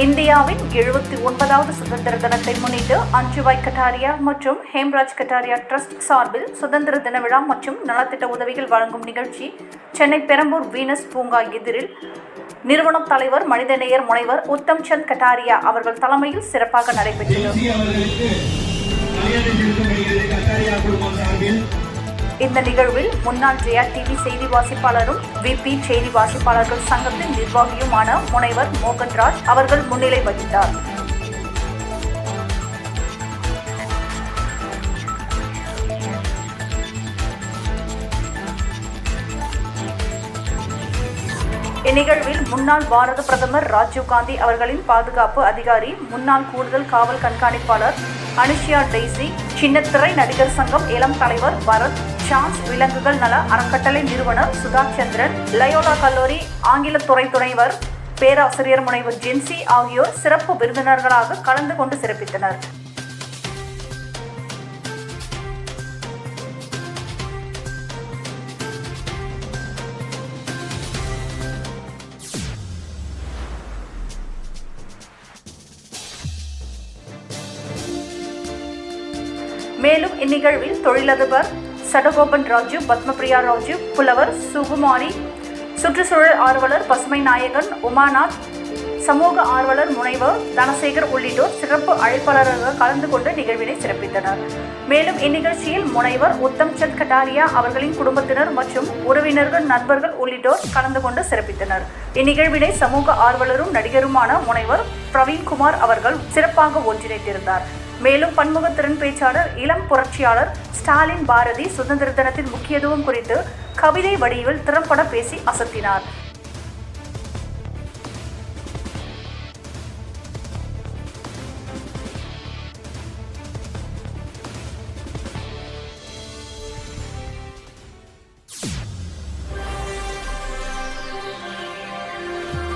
இந்தியாவின் எழுபத்தி ஒன்பதாவது சுதந்திர தினத்தை முன்னிட்டு அஞ்சுவாய் கட்டாரியா மற்றும் ஹேம்ராஜ் கட்டாரியா ட்ரஸ்ட் சார்பில் சுதந்திர தின விழா மற்றும் நலத்திட்ட உதவிகள் வழங்கும் நிகழ்ச்சி சென்னை பெரம்பூர் வீனஸ் பூங்கா எதிரில் நிறுவனம் தலைவர் மனிதநேயர் முனைவர் உத்தம் சந்த் கட்டாரியா அவர்கள் தலைமையில் சிறப்பாக நடைபெற்றது. இந்த நிகழ்வில் முன்னாள் ஜெயா டிவி செய்தி வாசிப்பாளரும் விபி செய்தி வாசிப்பாளர்கள் சங்கத்தின் நிர்வாகியுமான முனைவர் மோகன்ராஜ் அவர்கள் முன்னிலை வகித்தார். இந்நிகழ்வில் முன்னாள் பாரத பிரதமர் ராஜீவ்காந்தி அவர்களின் பாதுகாப்பு அதிகாரி முன்னாள் கூடுதல் காவல் கண்காணிப்பாளர் அனுஷியா டெய்சி சின்னத்திரை நடிகர் சங்கம் இளம் தலைவர் பரத் சான்ஸ் விலங்குகள் நல அறக்கட்டளை நிறுவனர் சுதா சந்திரன் லயோலா கல்லூரி ஆங்கிலத்துறை துணைவர் பேராசிரியர் முனைவர் ஜென்சி ஆகியோர் சிறப்பு விருந்தினர்களாக கலந்து கொண்டு சிறப்பித்தனர். இந்நிகழ்வில் தொழிலதிபர் சடகோபன் ராஜு பத்மபிரியா ராஜு புலவர் சுகுமாரி சுற்றுச்சூழல் ஆர்வலர் பசுமை நாயகன் உமாநாத் சமூக ஆர்வலர் முனைவர் தனசேகர் உள்ளிட்டோர் சிறப்பு அழைப்பாளராக கலந்து கொண்டு நிகழ்வினை சிறப்பித்தனர். மேலும் இந்நிகழ்ச்சியில் முனைவர் உத்தம் சந்த் கட்டாரியா அவர்களின் குடும்பத்தினர் மற்றும் உறவினர்கள் நண்பர்கள் உள்ளிட்டோர் கலந்து கொண்டு சிறப்பித்தனர். இந்நிகழ்வினை சமூக ஆர்வலரும் நடிகருமான முனைவர் பிரவீன்குமார் அவர்கள் சிறப்பாக ஒன்றிணைத்திருந்தார். மேலும் பன்முகத்திறன் பேச்சாளர் இளம் புரட்சியாளர் ஸ்டாலின் பாரதி சுதந்திர தினத்தின் முக்கியத்துவம் குறித்து கவிதை வடிவில் திறம்பட பேசி அசத்தினார்.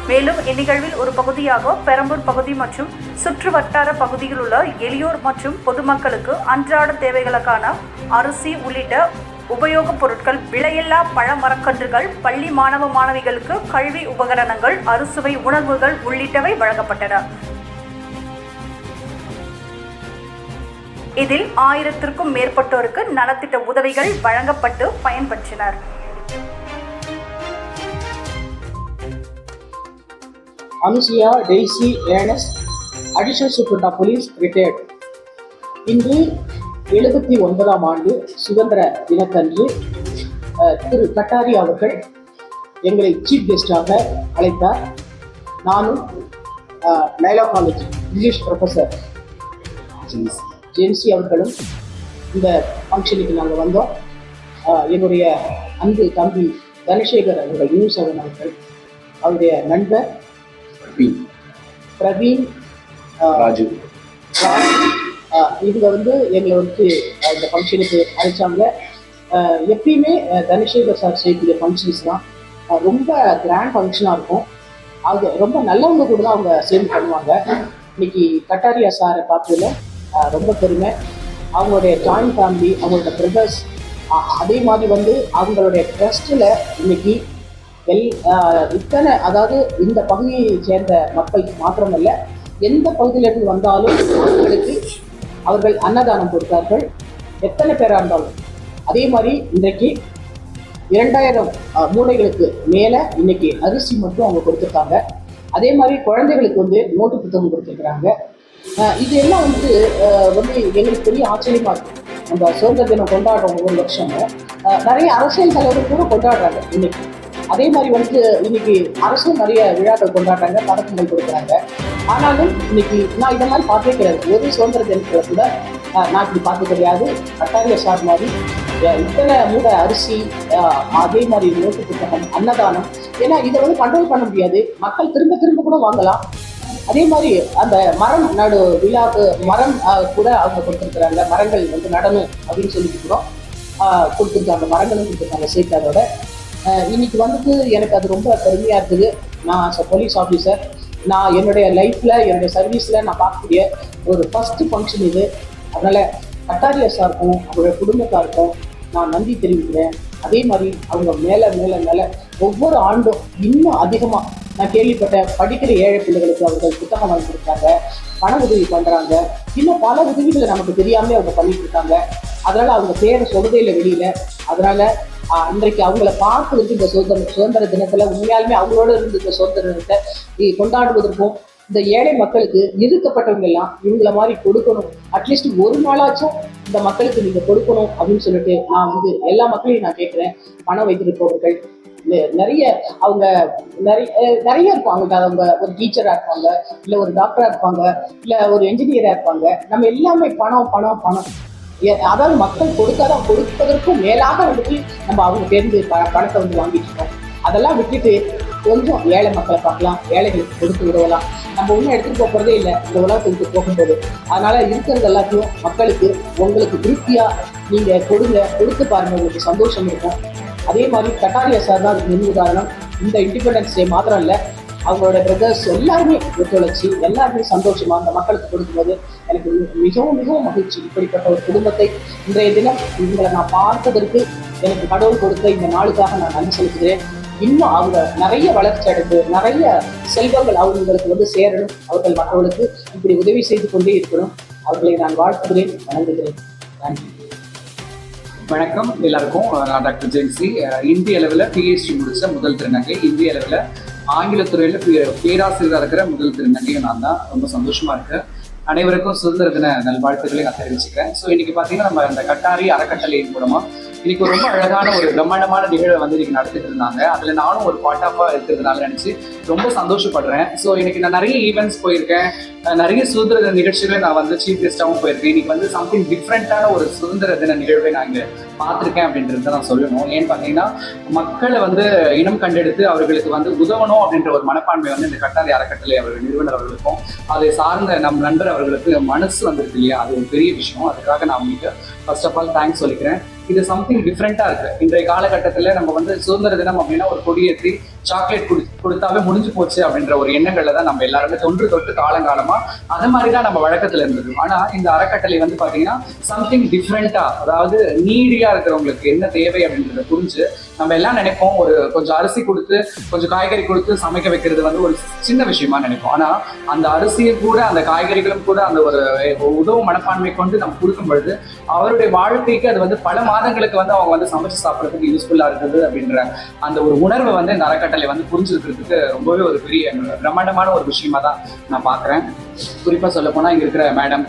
மேலும் இந்நிகழ்வில் ஒரு பகுதியாக பெரம்பூர் பகுதி மற்றும் சுற்று வட்டார பகுதியில் உள்ள எளியோர் மற்றும் பொதுமக்களுக்கு அன்றாட தேவைகளுக்கான அரிசி உள்ளிட்ட உபயோகப் பொருட்கள் விலையில்லா பழ மரக்கன்றுகள் பள்ளி மாணவ மாணவிகளுக்கு கல்வி உபகரணங்கள் அறுசுவை உணவுகள் உள்ளிட்டவை வழங்கப்பட்டன. இதில் ஆயிரத்திற்கும் மேற்பட்டோருக்கு நலத்திட்ட உதவிகள் வழங்கப்பட்டு பயன்பெற்றனர். அனுசியா டெய்சி ஏனஸ் அடிஷனல் சூப்பர்டா போலீஸ் ரிட்டையர்ட். இன்று எழுபத்தி ஒன்பதாம் ஆண்டு சுதந்திர தினத்தன்று திரு கட்டாரி அவர்கள் எங்களை சீஃப் கெஸ்டாக அழைத்தார். நானும் Laila college English professor Jency அவர்களும் இந்த ஃபங்க்ஷனுக்கு நாங்கள் வந்தோம். என்னுடைய அன்பு தம்பி தனசேகர் அவர்கள் நியூஸ் அவன் அவர்கள் அவருடைய நண்பர். பிரவீன் பிரவீன் ராஜு. இவங்க வந்து எங்களை வந்து இந்த ஃபங்க்ஷனுக்கு அழைச்சாங்க. எப்பயுமே தனசேகர் சார் செய்யக்கூடிய ஃபங்க்ஷன்ஸ்லாம் ரொம்ப கிராண்ட் ஃபங்க்ஷனாக இருக்கும். அது ரொம்ப நல்லவங்க கூட தான் அவங்க சேர்ந்து பண்ணுவாங்க. இன்னைக்கு கட்டாரியா சாரை பார்த்ததுல ரொம்ப பெருமை. அவங்களுடைய ஜாயிண்ட் ஃபேமிலி அவங்களோட பிரதர்ஸ் அதே மாதிரி வந்து அவங்களுடைய ட்ரஸ்ட்டில் இன்னைக்கு எல் இத்தனை அதாவது இந்த பகுதியை சேர்ந்த மக்கள் மாத்திரமல்ல எந்த பகுதியிலிருந்து வந்தாலும் அவர்களுக்கு அவர்கள் அன்னதானம் கொடுத்தார்கள். எத்தனை பேராக இருந்தாலும். அதே மாதிரி இன்றைக்கு இரண்டாயிரம் மூளைகளுக்கு மேலே இன்னைக்கு அரிசி மட்டும் அவங்க கொடுத்துருக்காங்க. அதே மாதிரி குழந்தைகளுக்கு வந்து நோட்டு புத்தகம் கொடுத்துருக்குறாங்க. இது எல்லாம் வந்து வந்து எங்களுக்கு பெரிய ஆச்சரியமா இருக்கு நம்ம சுதந்திர தினம் கொண்டாடுறோம் ஒவ்வொரு வருஷமும் நிறைய அரசியல் தலைவர்கள் கூட கொண்டாடுறாங்க இன்னைக்கு. அதே மாதிரி வந்து இன்னைக்கு அரசும் நிறைய விழாக்கள் கொண்டாடுறாங்க பதக்கங்கள் கொடுக்குறாங்க. ஆனாலும் இன்னைக்கு நான் இதை மாதிரி பார்த்தே கிடையாது. ஒரு சுதந்திர தினத்துல கூட நான் இப்படி பார்த்து கிடையாது. கட்டாய சார் மாதிரி இத்தனை மூட அரிசி அதே மாதிரி நோட்டு புத்தகம் அன்னதானம். ஏன்னா இதை வந்து கண்ட்ரோல் பண்ண முடியாது. மக்கள் திரும்ப திரும்ப கூட வாங்கலாம். அதே மாதிரி அந்த மரம் நடு விழாக்கு மரம் கூட அவங்க கொடுத்துருக்குறாங்க. மரங்கள் வந்து நடணும் அப்படின்னு சொல்லிட்டு கூட கொடுத்துருக்காங்க. மரங்களும் கொடுத்துருக்காங்க சேர்த்ததோட இன்னைக்கு வந்துட்டு எனக்கு அது ரொம்ப பெருமையாக இருக்குது. நான் போலீஸ் ஆஃபீஸர் நான் என்னுடைய லைஃப்பில் என்னுடைய சர்வீஸில் நான் பார்க்கக்கூடிய ஒரு ஃபஸ்ட்டு ஃபங்க்ஷன் இது. அதனால் கட்டாரியா சாருக்கும் அவருடைய குடும்பத்தாருக்கும் நான் நன்றி தெரிவிக்கிறேன். அதே மாதிரி அவங்க மேலே மேலே மேலே ஒவ்வொரு ஆண்டும் இன்னும் அதிகமாக நான் கேள்விப்பட்ட படிக்கிற ஏழை பிள்ளைகளுக்கு அவர்கள் புத்தகம் வாங்கி கொடுத்தாங்க பண உதவி பண்றாங்க. இன்னும் பல உதவிகளை நமக்கு தெரியாமலே அவங்க பண்ணிட்டு இருக்காங்க. அதனால அவங்க பேரை சொல்றதே இல்லை வெளியில. அதனால இன்றைக்கு அவங்கள பார்த்து இந்த சுதந்திர சுதந்திர தினத்துல உண்மையாலுமே அவங்களோட இருந்து இந்த சுதந்திர தினத்தை கொண்டாடுவதற்கும் இந்த ஏழை மக்களுக்கு எதிர்க்கப்பட்டவங்க எல்லாம் இவங்கள மாதிரி கொடுக்கணும். அட்லீஸ்ட் ஒரு நாளாச்சும் இந்த மக்களுக்கு நீங்க கொடுக்கணும் அப்படின்னு சொல்லிட்டு நான் வந்து எல்லா மக்களையும் நான் கேட்கிறேன். பணம் வைத்திருப்பவர்கள் நிறைய அவங்க நிறைய நிறைய இருப்பாங்க. அவங்க ஒரு டீச்சரா இருப்பாங்க இல்ல ஒரு டாக்டரா இருப்பாங்க இல்ல ஒரு என்ஜினியரா இருப்பாங்க. நம்ம எல்லாமே பணம் பணம் பணம். அதாவது மக்கள் கொடுக்காத கொடுப்பதற்கும் மேலாக வந்து நம்ம அவங்க தேர்ந்து ப- பணத்தை வந்து வாங்கிட்டு இருக்கோம். அதெல்லாம் விட்டுட்டு கொஞ்சம் ஏழை மக்களை பார்க்கலாம் ஏழைகளுக்கு கொடுத்து உதவலாம். நம்ம ஒன்றும் எடுத்துகிட்டு போக இல்லை. இந்த உலகத்துக்கு போகும்போது. அதனால இருக்கிறது எல்லாத்தையும் மக்களுக்கு உங்களுக்கு திருப்தியாக நீங்கள் கொடுங்க கொடுத்து பாருங்க. உங்களுக்கு சந்தோஷம் இருக்கும். அதே மாதிரி கட்டாரியா சார் தான் அதுக்கு முன் உதாரணம். இந்த இண்டிபெண்டன்ஸ் டே மாத்திரம் இல்லை. அவங்களோட பிரதர்ஸ் எல்லாருமே ஒத்துழைச்சி எல்லாருமே சந்தோஷமா அந்த மக்களுக்கு கொடுக்கும்போது எனக்கு மிகவும் மிகவும் மகிழ்ச்சி. இப்படிப்பட்ட ஒரு குடும்பத்தை இன்றைய தினம் இவங்களை நான் பார்த்ததற்கு எனக்கு கடவுள் கொடுத்த இந்த நாளுக்காக நான் நன்றி செலுத்துகிறேன். இன்னும் அவங்க நிறைய வளர்ச்சி அடைந்து நிறைய செல்வங்கள் அவங்களுக்கு வந்து சேரணும். அவர்கள் மற்றவர்களுக்கு இப்படி உதவி செய்து கொண்டே இருக்கணும். அவர்களை நான் வாழ்த்துகிறேன் வணங்குகிறேன். நன்றி. வணக்கம் எல்லாருக்கும். நான் டாக்டர் ஜென்சி இந்திய அளவில் பிஹெச்டி முடிச்ச முதல் திருநங்கை இந்திய அளவில் ஆங்கிலத்துறையில் பேராசிரியராக இருக்கிற முதல் திருநங்கையும் நான் தான். ரொம்ப சந்தோஷமா இருக்கு. அனைவருக்கும் சுதந்திர தின நல்வாழ்த்துக்களை நான் தெரிவிச்சுக்கிறேன். ஸோ இன்னைக்கு பார்த்தீங்கன்னா நம்ம இந்த கட்டாரி அறக்கட்டளையின் மூலமா இன்னைக்கு ஒரு ரொம்ப அழகான ஒரு பிரம்மாண்டமான நிகழ்வை வந்து இன்னைக்கு நடத்திட்டு இருந்தாங்க. அதுல நானும் ஒரு பார்ட் ஆஃபா இருக்கிறதுனால நினைச்சு ரொம்ப சந்தோஷப்படுறேன். ஸோ இன்னைக்கு நான் நிறைய ஈவெண்ட்ஸ் போயிருக்கேன். நிறைய சுதந்திர தின நிகழ்ச்சிகளை நான் வந்து சீஃப் கெஸ்டாகவும் போயிருக்கேன். இன்னைக்கு வந்து சம்திங் டிஃப்ரெண்டான ஒரு சுதந்திர தின நிகழ்வை நான் இங்கே பார்த்துருக்கேன் அப்படின்றத நான் சொல்லணும். ஏன்னு பார்த்தீங்கன்னா மக்களை வந்து இனம் கண்டெடுத்து அவர்களுக்கு வந்து உதவணும் அப்படின்ற ஒரு மனப்பான்மை வந்து இந்த கட்டாரி அறக்கட்டளை அவர்கள் நிறுவனர் அவர்களுக்கும் அதை சார்ந்த நம் நண்பர் அவர்களுக்கு மனசு வந்திருக்கு இல்லையா? அது ஒரு பெரிய விஷயம். அதுக்காக நான் உங்களுக்கு ஃபர்ஸ்ட் ஆஃப் ஆல் தேங்க்ஸ் சொல்லிக்கிறேன். இது சம்திங் டிஃப்ரெண்ட்டாக இருக்கு. இன்றைய காலகட்டத்தில் நம்ம வந்து சுதந்திர தினம் அப்படின்னா ஒரு கொடியேற்றி சாக்லேட் கொடு கொடுத்தாவே முடிஞ்சு போச்சு அப்படின்ற ஒரு எண்ணங்கள்ல தான் நம்ம எல்லாருமே தொன்று தொட்டு காலங்காலமா அது மாதிரி தான் நம்ம வழக்கத்துல இருந்தது. ஆனா இந்த அறக்கட்டளை வந்து பாத்தீங்கன்னா சம்திங் டிஃப்ரெண்டா அதாவது நீடியா இருக்கிறவங்களுக்கு என்ன தேவை அப்படின்றத புரிஞ்சு நம்ம எல்லாம் நினைப்போம். ஒரு கொஞ்சம் அரிசி கொடுத்து கொஞ்சம் காய்கறி கொடுத்து சமைக்க வைக்கிறது வந்து ஒரு சின்ன விஷயமா நினைப்போம். ஆனா அந்த அரிசியும் கூட அந்த காய்கறிகளும் கூட அந்த ஒரு உதவு மனப்பான்மை கொண்டு நம்ம கொடுக்கும் பொழுது அவருடைய வாழ்க்கைக்கு அது வந்து பல மாதங்களுக்கு வந்து அவங்க வந்து சமைச்சு சாப்பிட்றதுக்கு யூஸ்ஃபுல்லா இருக்குது அப்படின்ற அந்த ஒரு உணர்வை வந்து இந்த அறக்கட்டளை வந்து புரிஞ்சுக்கிறதுக்கு ரொம்பவே ஒரு பெரிய பிரம்மாண்டமான ஒரு விஷயமா தான் நான் பார்க்குறேன். குறிப்பாக சொல்ல போனால் இங்கே இருக்கிற மேடம்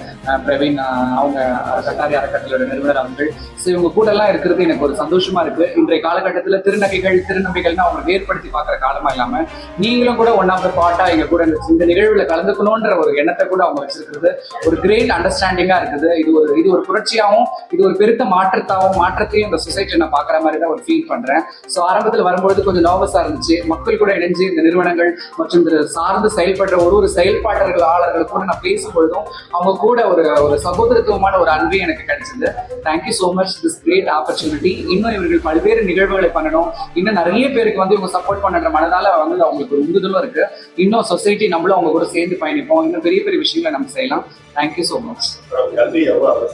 பிரவீன் அவங்க கட்டாரி அறக்கட்டளையோட நிறுவனர் அவர்கள். ஸோ இவங்க கூட எல்லாம் இருக்கிறது எனக்கு ஒரு சந்தோஷமா இருக்கு. இன்றைய காலகட்டத்தில் திருநகைகள் திருநம்பிகள்னு அவங்க வேறுபடுத்தி பார்க்குற காலமா இல்லாம நீங்களும் கூட ஒன் ஆஃப் த பார்ட்டா எங்க கூட இந்த- இந்த நிகழ்வுல கலந்துக்கணுன்ற ஒரு எண்ணத்தை கூட அவங்க வச்சிருக்கிறது. ஒரு கிரேட் அண்டர்ஸ்டாண்டிங்கா இருக்குது. இது ஒரு இது ஒரு புரட்சியாகவும் இது ஒரு பெருத்த மாற்றத்தாகவும் மாற்றத்தையும் இந்த சொசைட்டி நான் பார்க்குற மாதிரி தான் ஒரு ஃபீல் பண்றேன். ஸோ ஆரம்பத்தில் வரும்பொழுது கொஞ்சம் நர்வஸாக இருந்துச்சு. மக்கள் கூட இணைஞ்சு இந்த நிறுவனங்கள் மற்றும் இந்த சார்ந்து செயல்படுற ஒரு ஒரு செயல்பாட்டர்கள் அவர்கள் கூட நான் பேசும்பொழுதும் அவங்க கூட ஒரு ஒரு சகோதரத்துவமான ஒரு அன்பு எனக்கு கிடைச்சது. Thank you so much this great opportunity இன்னும் இவர்கள் பல்வேறு நிகழ்வுகளை பண்ணணும். இன்னும் நிறைய பேருக்கு வந்து இவங்க சப்போர்ட் பண்ணுற மனதால வந்து அவங்களுக்கு ஒரு உந்துதலும் இருக்கு. இன்னும் சொசைட்டி நம்மளும் அவங்க கூட சேர்ந்து பயணிப்போம். இன்னும் பெரிய பெரிய விஷயங்களை நம்ம செய்யலாம். தேங்க்யூ ஸோ மச் கல்வி எவ்வளவு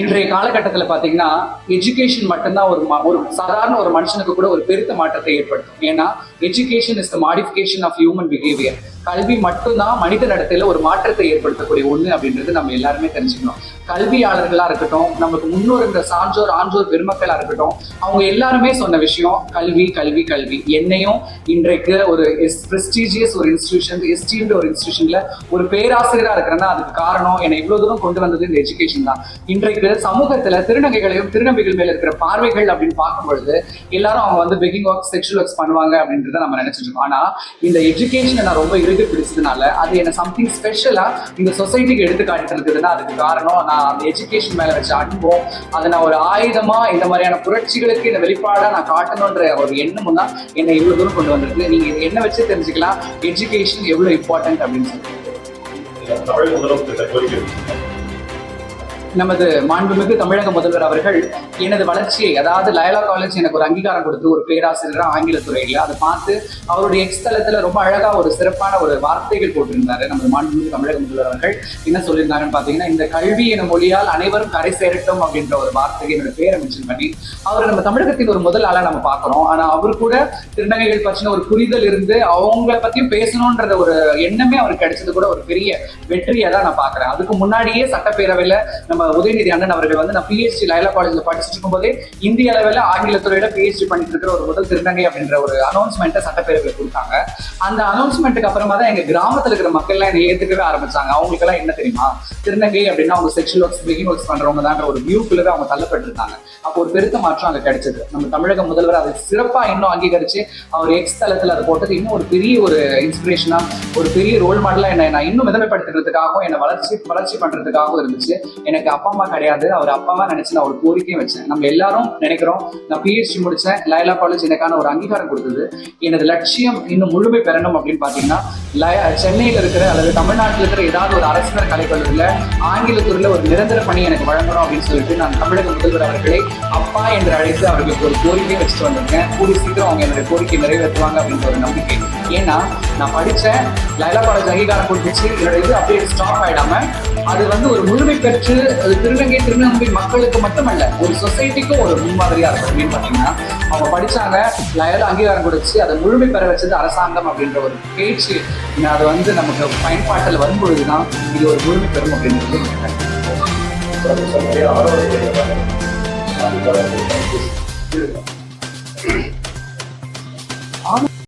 இன்றைய காலகட்டத்தில் பார்த்தீங்கன்னா எஜுகேஷன் மட்டும்தான் ஒரு ஒரு சாதாரண ஒரு மனுஷனுக்கு கூட ஒரு பெருத்த மாற்றத்தை ஏற்படுத்தும். ஏன்னா education is the modification of human behaviour கல்வி மட்டும்தான் மனித நடத்தையில ஒரு மாற்றத்தை ஏற்படுத்தக்கூடிய ஒண்ணு அப்படின்றது நம்ம எல்லாருமே தெரிஞ்சுக்கணும். கல்வியாளர்களா இருக்கட்டும் நமக்கு முன்னோர் இந்த சான்றோர் ஆன்றோர் பெருமக்களா இருக்கட்டும் அவங்க எல்லாருமே சொன்ன விஷயம் கல்வி கல்வி கல்வி. என்னையும் இன்றைக்கு ஒரு பிரஸ்டீஜியஸ் ஒரு இன்ஸ்டிடியூஷன் எஸ்டீம்டு ஒரு இன்ஸ்டிடியூஷன்ல ஒரு பேராசிரியரா இருக்கிறேன்னா அதுக்கு காரணம் என்னை இவ்வளவு தூரம் கொண்டு வந்தது இந்த எஜுகேஷன் தான். இன்றைக்கு சமூகத்துல திருநங்கைகளையும் திருநங்கைகள் மேல இருக்கிற பார்வைகள் அப்படின்னு பார்க்கும் பொழுது எல்லாரும் அவங்க வந்து பெக்கிங் ஒர்க் செக்ஷுவல் ஒர்க்ஸ் பண்ணுவாங்க அப்படின்றத நம்ம நினைச்சிருக்கோம் ஆனா இந்த எஜுகேஷனை நான் ரொம்ப இறுதி பிடிச்சதுனால அது என்ன சம்திங் ஸ்பெஷலா இந்த சொசைட்டிக்கு எடுத்து காட்டிட்டு இருக்குதுன்னா அதுக்கு காரணம். நான் அந்த எஜுகேஷன் மேல வச்ச அன்பும் அதை நான் ஒரு ஆயுதமா இந்த மாதிரியான புரட்சிகளுக்கு இந்த வெளிப்பாடா நான் காட்டணுன்ற ஒரு எண்ணமும் தான் என்னை இவ்வளவு தூரம் கொண்டு வந்திருக்கு. நீங்க என்ன வச்சு தெரிஞ்சுக்கலாம்? எஜுகேஷன் எவ்வளவு இம்பார்ட்டன்ட் அப்படின்னு சொல்லி தமிழ் முதலமைச்சர் கோரிக்கை நமது மாண்புமிகு தமிழக முதல்வர் அவர்கள் எனது வளர்ச்சியை அதாவது லயலா காலேஜ் எனக்கு ஒரு அங்கீகாரம் கொடுத்து ஒரு பேராசிரியராக ஆங்கில துறையில் அதை பார்த்து அவருடைய எக்ஸ் ரொம்ப அழகா ஒரு சிறப்பான ஒரு வார்த்தைகள் போட்டிருந்தாரு நமது மாண்புமிகு தமிழக முதல்வர் அவர்கள். என்ன சொல்லியிருந்தாங்கன்னு பார்த்தீங்கன்னா இந்த கல்வி என மொழியால் அனைவரும் கரை சேரட்டும் அப்படின்ற ஒரு வார்த்தையை என்னோட பேரை மென்ஷன் பண்ணி அவர் நம்ம தமிழகத்தின் ஒரு முதல் ஆளாக நம்ம பார்க்குறோம். ஆனால் அவர் கூட திருநங்கைகள் பற்றின ஒரு புரிதல் இருந்து அவங்கள பற்றியும் பேசணுன்றத ஒரு எண்ணமே அவருக்கு கிடைச்சது கூட ஒரு பெரிய வெற்றியை தான் நான் பார்க்குறேன். அதுக்கு முன்னாடியே சட்டப்பேரவையில் நம்ம உதயநிதி அண்ணன் அவர்கள் வந்து நான் பிஹெச்டி லயலா காலேஜ்ல படிச்சுட்டு இருக்கும்போதே இந்திய அளவில் ஆங்கிலத்துறையில பிஹெச்டி பண்ணிட்டு இருக்கிற ஒரு முதல் திருநங்கை அப்படின்ற ஒரு அனௌன்ஸ்மெண்ட்டை சட்டப்பேரவையில் கொடுத்தாங்க. அந்த அனௌன்ஸ்மெண்ட்டுக்கு அப்புறமா தான் எங்க கிராமத்துல இருக்கிற மக்கள்லாம் என்னை ஏத்துக்கவே ஆரம்பிச்சாங்க. அவங்களுக்கு எல்லாம் என்ன தெரியுமா? திருநங்கை அப்படின்னா அவங்க செக்ஷுவல் ஒர்க்ஸ் பிகின் ஒர்க்ஸ் பண்றவங்க தான் ஒரு வியூக்குள்ளவே அவங்க தள்ளப்பட்டிருந்தாங்க. அப்போ ஒரு பெருத்த மாற்றம் அங்க கிடைச்சது. நம்ம தமிழக முதல்வர் அதை சிறப்பா இன்னும் அங்கீகரிச்சு அவர் எக்ஸ் தளத்துல அதை போட்டது இன்னும் ஒரு பெரிய ஒரு இன்ஸ்பிரேஷனா ஒரு பெரிய ரோல் மாடலா என்ன நான் இன்னும் மிதமைப்படுத்துறதுக்காகவும் என்னை வளர்ச்சி வளர்ச்சி பண்றதுக்காகவும் இருந்துச்சு. எனக்கு அப்பா அம்மா கிடையாது. அவர் அப்பாவா நினைச்சு நான் ஒரு கோரிக்கையும் வச்சேன். நம்ம எல்லாரும் நினைக்கிறோம் நான் பிஹெச்டி முடிச்சேன் லைலா காலேஜ் எனக்கான ஒரு அங்கீகாரம் கொடுத்தது. எனது லட்சியம் இன்னும் முழுமை பெறணும் அப்படின்னு பாத்தீங்கன்னா லய சென்னையில் இருக்கிற அல்லது தமிழ்நாட்டில் இருக்கிற ஏதாவது ஒரு அரசினர் கலைக்கல்லூரியில் ஆங்கிலத்துறையில் ஒரு நிரந்தர பணி எனக்கு வழங்கணும் அப்படின்னு சொல்லிட்டு நான் தமிழக முதல்வர் அவர்களை அப்பா என்று அழைத்து அவர்களுக்கு ஒரு கோரிக்கை வச்சுட்டு வந்திருக்கேன். கூடி சீக்கிரம் அவங்க என்னுடைய கோரிக்கை நிறைவேற்றுவாங்க அப்படின்ற ஒரு நம்பிக்கை. ஏன்னா நான் படித்தேன் லைலா காலேஜ் அங்கீகாரம் கொடுத்துச்சு. என்னோட இது அப்படியே ஸ்டாப் ஆயிடாம அது வந்து ஒரு முழுமை பெற்று அது திருநங்கை திருநங்கை மக்களுக்கு மட்டுமல்ல ஒரு சொசைட்டிக்கும் ஒரு முன்மாதிரியா இருக்கும். அப்படின்னு பாத்தீங்கன்னா அவங்க படிச்சாங்க லயல அங்கீகாரம் கொடுத்து அதை முழுமை பெற வச்சது அரசாங்கம் அப்படின்ற ஒரு பேச்சு அது வந்து நமக்கு பயன்பாட்டில் வரும்பொழுதுதான் இது ஒரு முழுமை பெறும் அப்படின்றது எனக்கு நிறைய